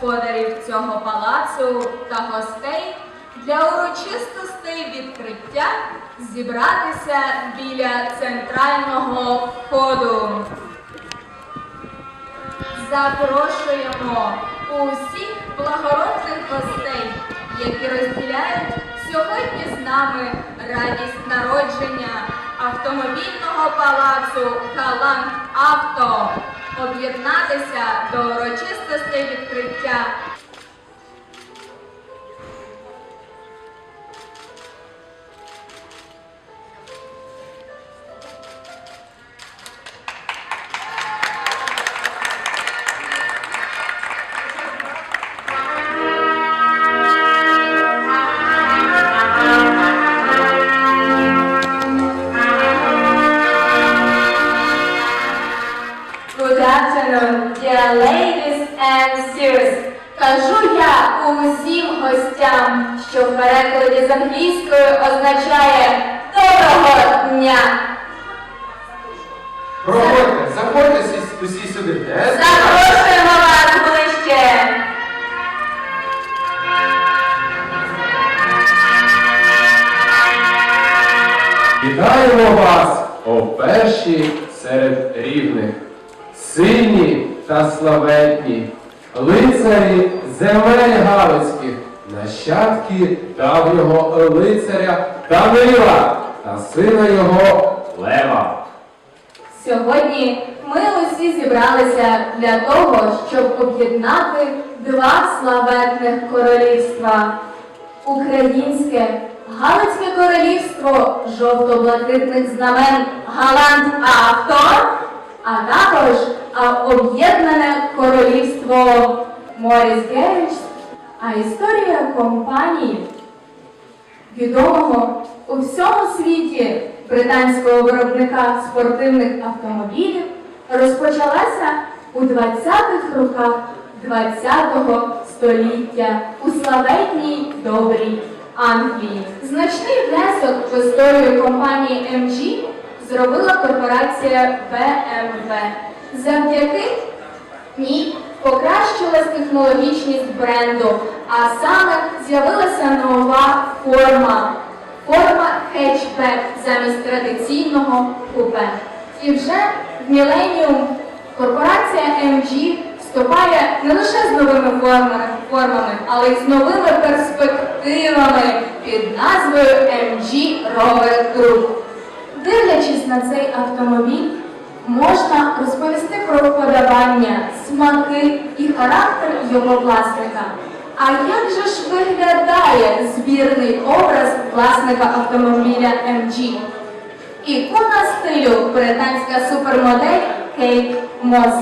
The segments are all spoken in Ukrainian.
господарів цього палацу та гостей для урочистостей відкриття зібратися біля центрального входу. Запрошуємо усіх благородних гостей, які розділяють сьогодні з нами радість народження автомобільного палацу Калант Авто, об'єднатися до урочистостей відкриття. Good afternoon, dear ladies and sirs. Кажу я усім гостям, що в перекладі з англійської означає доброго дня. Проходьте, заходьте всі, усі сюди. Де? Запрошуємо вас ближче. Вітаємо вас, о перші серед рівних, сильні та славетні, лицарі земель Галицьких, нащадки давнього лицаря Данила та сина його Лева. Сьогодні ми усі зібралися для того, щоб об'єднати два славетних королівства. Українське Галицьке королівство жовто-блакитних знамен Галант Авто, а також об'єднане королівство Моріс Геріч, а історія компанії відомого у всьому світі британського виробника спортивних автомобілів розпочалася у 20-х роках 20-го століття у славетній добрій Англії. Значний внесок в історію компанії MG зробила корпорація BMW. Завдяки ні, покращилась технологічність бренду, а саме з'явилася нова форма. Форма хетчбек замість традиційного купе. І вже в міленіум корпорація MG вступає не лише з новими формами, формами, але й з новими перспективами під назвою MG Rover Group. Дивлячись на цей автомобіль, можна розповісти про вподобання, смаки і характер його власника. А як же ж виглядає збірний образ власника автомобіля MG? Ікона стилю британська супермодель Кейт Мос,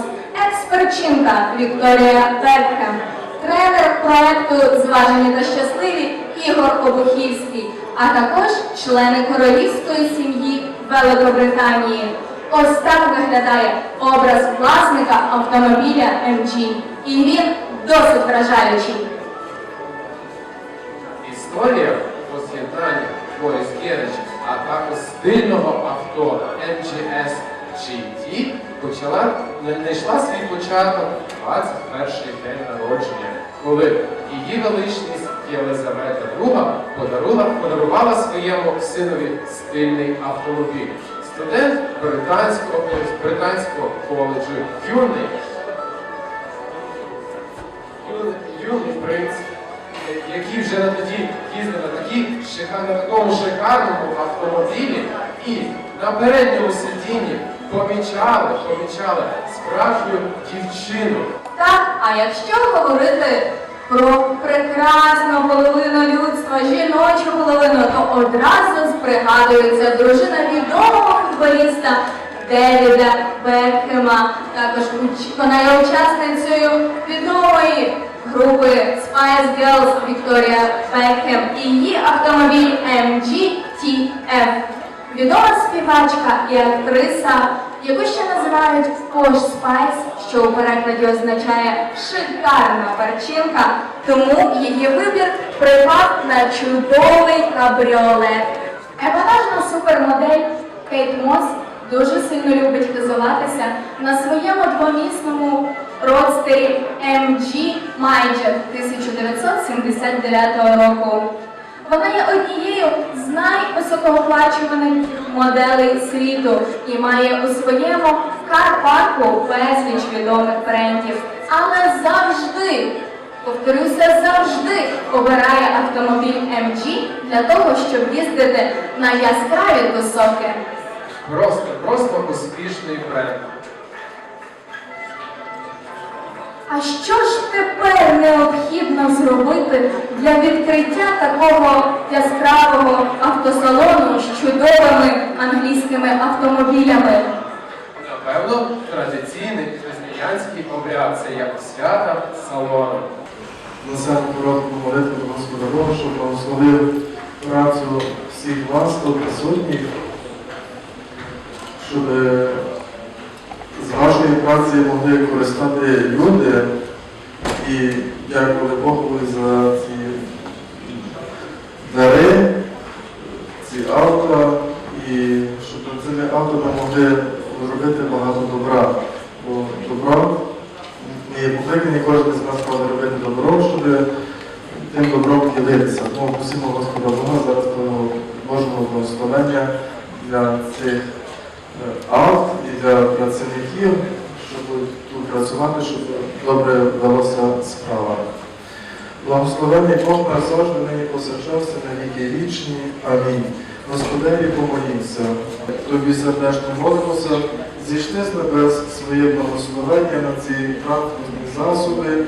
експерчинка Вікторія Бекхем, тренер проекту Зважені та щасливі Ігор Обухівський, а також члени королівської сім'ї Великобританії. Ось так виглядає образ власника автомобіля MG. І він досить вражаючий. Історія воз'єднання Моріс а також стильного авто MGS GT почала знайшла свій початок 21 день народження, коли її величність Єлизавета II подарувала, своєму синові стильний автомобіль. Студент британського, британського коледжу юний юний, принц, е, який вже на тоді їздив на, шика- на такому шикарному автомобілі і на передньому сидінні помічали, помічали справжню дівчину. Так, а якщо говорити про прекрасну половину людства, жіночу половину, то одразу пригадується дружина відомого футболіста Девіда Бекхема. Також вона є учасницею відомої групи Spice Girls Вікторія Бекхем і її автомобіль MGTF. Відома співачка і актриса, яку ще називають Posh Spice, що у перекладі означає шикарна перчинка, тому її вибір припав на чудовий кабріолет. Епатажна супермодель Кейт Мос дуже сильно любить хизуватися на своєму двомісному родстері MG майже 1979 року. Вона є однією з найвисокооплачуваних моделей світу і має у своєму кар-парку безліч відомих брендів. Але завжди, повторюся, завжди обирає автомобіль MG для того, щоб їздити на яскраві тусовки. Просто, просто успішний бренд. А що ж тепер необхідно зробити для відкриття такого яскравого автосалону з чудовими англійськими автомобілями? Напевно, традиційний християнський обряд це як свята салону. На самому коротку молитву до Господа Бога, щоб благословив працю всіх вас тут присутніх, щоб е, праці могли користати люди і дякували Богові за ці дари, ці авто, і щоб цими авто ми могли зробити багато добра. Бо добро і покликані кожен з нас має робити добро, щоб тим добром ділитися. Тому просимо Господа Бога зараз того Божого благословення для цих е, авт і для працівників, працювати, щоб добре вдалося справа. Благословений Бог нас завжди нині посерчався на віки вічні. Амінь. Господеві помолімся. Тобі сердечно молимося, зійшли з небес своє благословення на ці транспортні засоби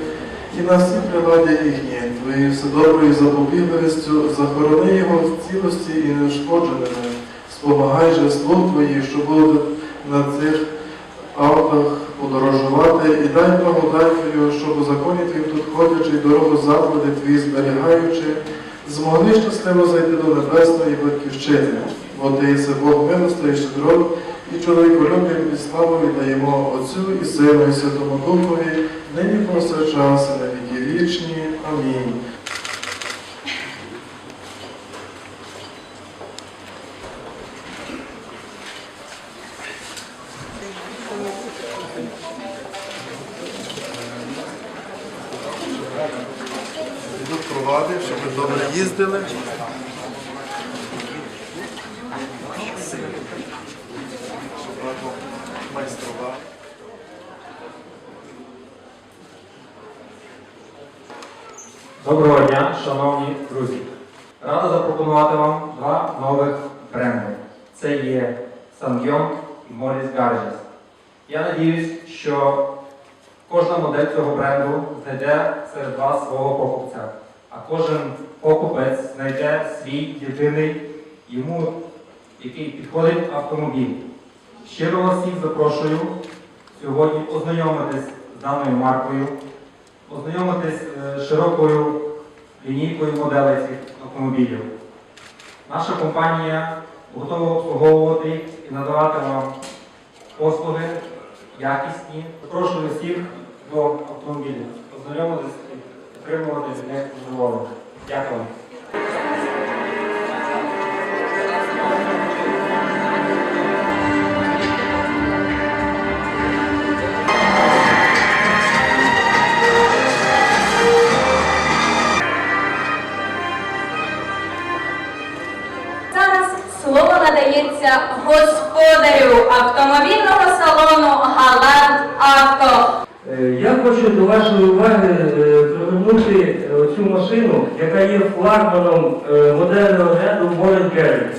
і на всі приладі їхні. Твоєю вседоброю запобігливістю захорони його в цілості і неушкодженими. Спомагай же слуг Твої, що будуть на цих автах подорожувати, і дай благодать Твою, щоб у законі Твоїм тут ходячи, і дорогу заповіді Твої зберігаючи, змогли щасливо зайти до небесної батьківщини. Бо Ти єси Бог милостивий, щедрот, і чоловіколюбів і славу віддаємо Отцю і Сину, і Святому Духові, нині повсякчас, і на віки вічні. Амінь. Провади, щоб ви добре їздили. Майстрували. Доброго дня, шановні друзі! Рада запропонувати вам два нових бренди. Це є Ssangyong і Morris Garges. Я надіюсь, що кожна модель цього бренду знайде серед вас свого покупця, а кожен покупець знайде свій єдиний йому, який підходить автомобіль. Щиро вас всіх запрошую сьогодні ознайомитись з даною маркою, ознайомитись з широкою лінійкою моделей цих автомобілів. Наша компанія готова обслуговувати і надавати вам послуги якісні. Запрошую всіх до автомобілів, ознайомитись і не від. Дякую. До вашої уваги е, привернути е, цю машину, яка є флагманом е, модельного ряду Morris Garrett.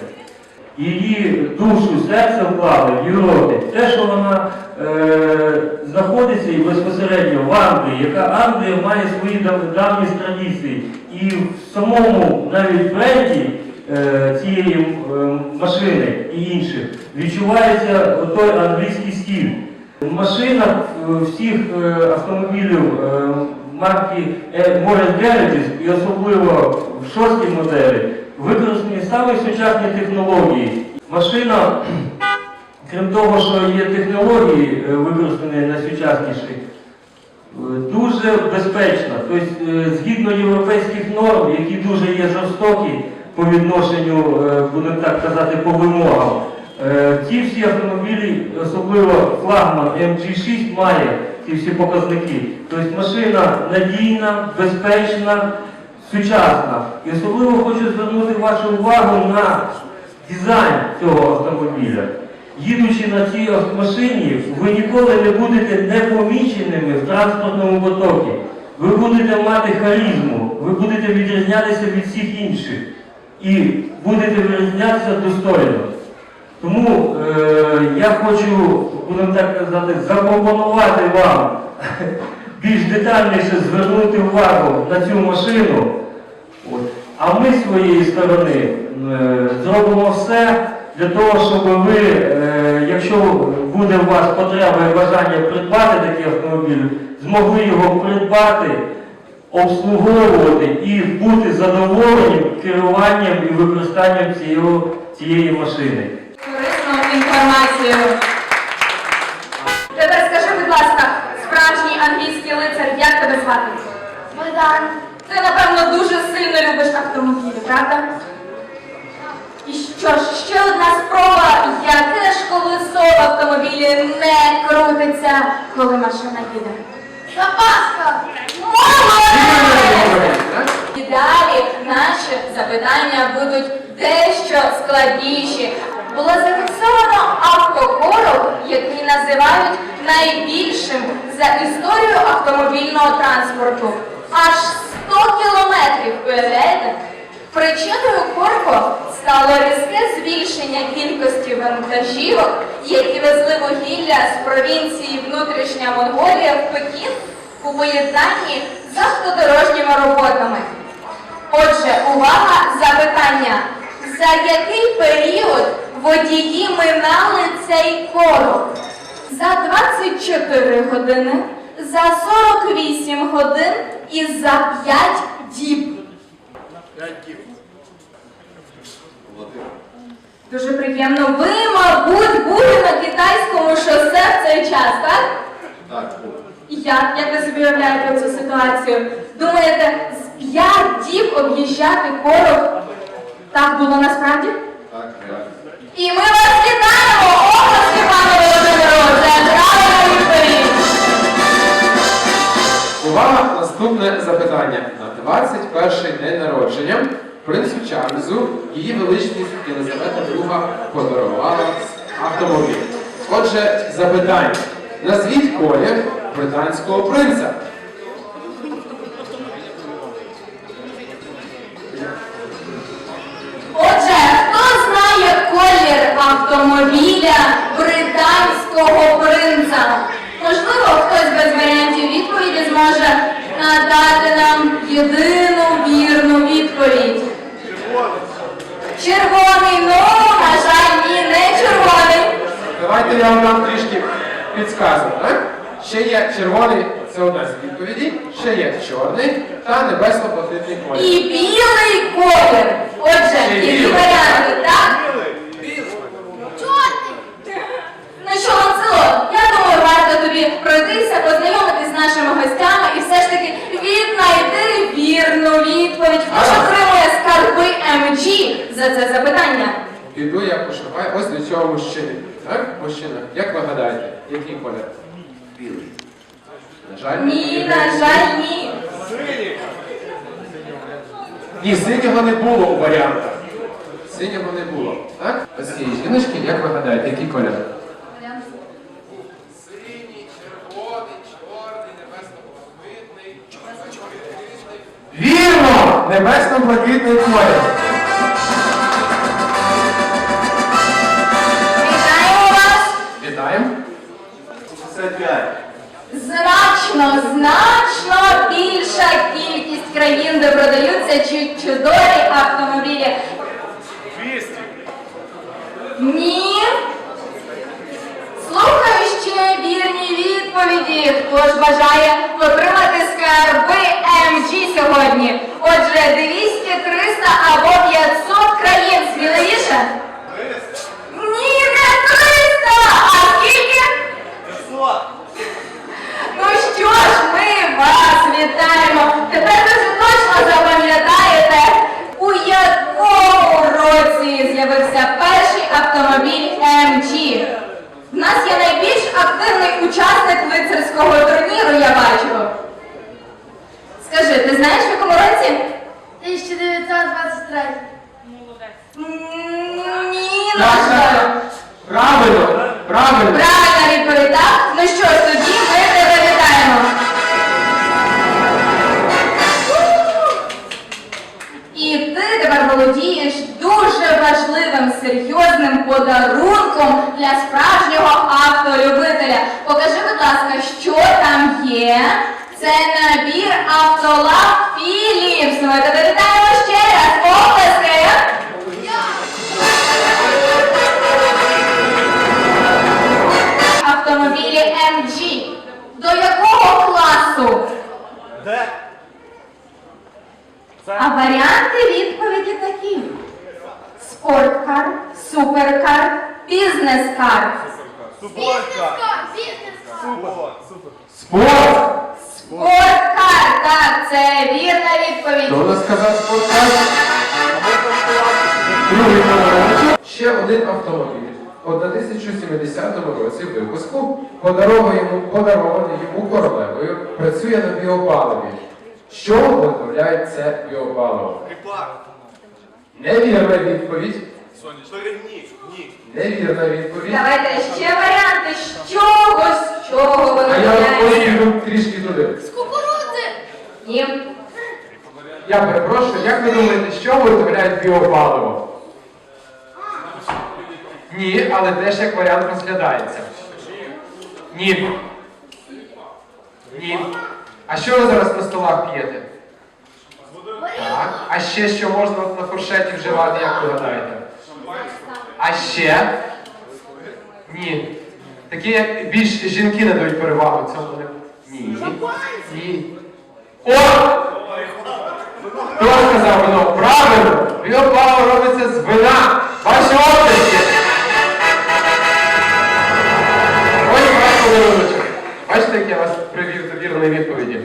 Її душу, серце вклали в Європі. Те, що вона е, знаходиться і безпосередньо в Англії, яка Англія має свої давні традиції. І в самому навіть бренді е, цієї е, машини і інших відчувається той англійський стиль. В машинах е, всіх е, автомобілів е, марки Morris Heritage і особливо в шостій моделі використані саме сучасні технології. Машина, крім того, що є технології використані найсучасніші, дуже безпечна. Тобто, згідно європейських норм, які дуже є жорстокі по відношенню, будемо так казати, по вимогам. Е, Ці всі автомобілі, особливо флагман MG6, має ці всі показники. Тобто машина надійна, безпечна, сучасна. І особливо хочу звернути вашу увагу на дизайн цього автомобіля. Їдучи на цій машині, ви ніколи не будете непоміченими в транспортному потокі. Ви будете мати харизму, ви будете відрізнятися від всіх інших і будете відрізнятися достойно. Тому е, я хочу, будемо так казати, запропонувати вам більш детальніше звернути увагу на цю машину. От. А ми з своєї сторони е, зробимо все для того, щоб ви, е, якщо буде у вас потреба і бажання придбати такий автомобіль, змогли його придбати, обслуговувати і бути задоволені керуванням і використанням цієї, цієї машини. Інформацію. Тепер скажи, будь ласка, справжній англійський лицар, як тебе звати? Богдан. Ти, напевно, дуже сильно любиш автомобілі, правда? І що ж, ще одна спроба, яке ж колесо в автомобілі не крутиться, коли машина їде. Запаска. Молодець! І далі наші запитання будуть дещо складніші. Було зафіксовано автокорок, який називають найбільшим за історію автомобільного транспорту. Аж 100 кілометрів, уявляєте? Причиною корку стало різке збільшення кількості вантажівок, які везли вугілля з провінції Внутрішня Монголія в Пекін у поєднанні з автодорожніми роботами. Отже, увага, запитання. За який період водії минали цей корок? За 24 години, за 48 годин і за 5 діб. 5 діб. Дуже приємно. Ви, мабуть, були на китайському шосе в цей час, так? Так, Як? Як ви собі уявляєте цю ситуацію? Думаєте, з п'ять діб об'їжджати корок? Так було насправді? так, реально. І ми вас вітаємо, області, пане Володимиру! Це правильна відповідь! Увага! Наступне запитання. На 21-й день народження принцу Чарльзу її величність Єлизавета II подарувала автомобіль. Отже, запитання. Назвіть колір британського принца. Автомобіля британського принца? Можливо, хтось без варіантів відповіді зможе надати нам єдину вірну відповідь. Червоний, ну, на жаль, ні, не червоний. Давайте я вам дам трішки підсказок. Так? Ще є червоний, це одна з відповідей, ще є чорний та небесно-блакитний колір. І білий колір. Отже, які варіанти, так? Ну що, Максило, я думаю, варто тобі пройтися, познайомитись з нашими гостями і все ж таки віднайти вірну відповідь. Хто ж отримує скарби МГ за це запитання? Піду я пошукаю ось до цього мужчини. Так, мужчина, як ви гадаєте, який колір? Білий. На жаль, Ні, на жаль, ні. Ні, синього не було у варіантах. Синього не було. Так? Ось цієї жіночки, як ви гадаєте, який колір? Синій, червоний, чорний, небесно-блакитний. Вірно! Небесно-блакитний колір. Вітаємо вас! Вітаємо. Значно, значно більша кількість країн, де продаються чудові автомобілі. 200. Ні. Слухаю ще вірні відповіді. Хто ж бажає отримати скарби МГ сьогодні? Отже, 200, 300 або 500 країн. Сміливіше? Ні, не 300! А скільки? 500. Ну що ж, ми вас вітаємо. Серйозним подарунком для справжнього автолюбителя. Покажи, будь ласка, що там є. Це набір автолав Philips. Ми тебе вітаємо ще раз. Оплески! Автомобілі MG. До якого класу? А варіанти такі: спорткар, суперкар, бізнес-кар. Бізнес-кар, Спорт. Спорткар, так, це вірна відповідь. Хто нас сказав спорткар? Другий подарунок. Ще один автомобіль. У 1070 році випуску подарований йому, подарований йому королевою, працює на біопаливі. Що виготовляє це біопаливо? Невірна відповідь. Невірна відповідь. Давайте ще варіанти з чогось, з чого А я виробляється. поїду трішки туди. Кукурудзи. Ні. Я перепрошую, як ви думаєте, що виготовляють біопаливо? Ні, але теж як варіант розглядається. Ні. Ні. А що ви зараз на столах п'єте? Так. А ще що можна на фуршеті вживати, як ви гадаєте? А ще? Ні. Такі як більш жінки надають перевагу цьому. не- Ні. Ні. О! Хто сказав вино? Правильно! Біоплава робиться з вина. Ваші оплески! Ось ваш подаруночок. Бачите, як я вас привів до вірної відповіді?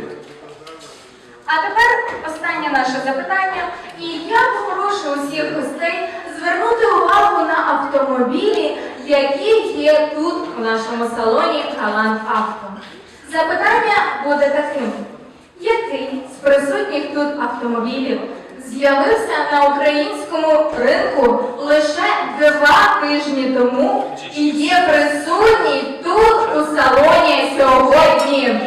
Останнє наше запитання. І я попрошу усіх гостей звернути увагу на автомобілі, які є тут у нашому салоні Галант Авто. Запитання буде таким: який з присутніх тут автомобілів з'явився на українському ринку лише два тижні тому і є присутній тут у салоні сьогодні? МТ6. Ні.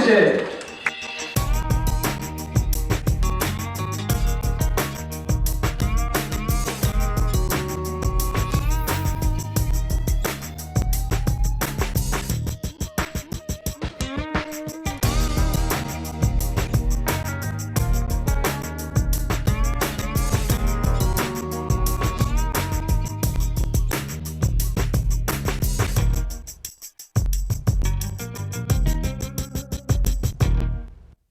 대체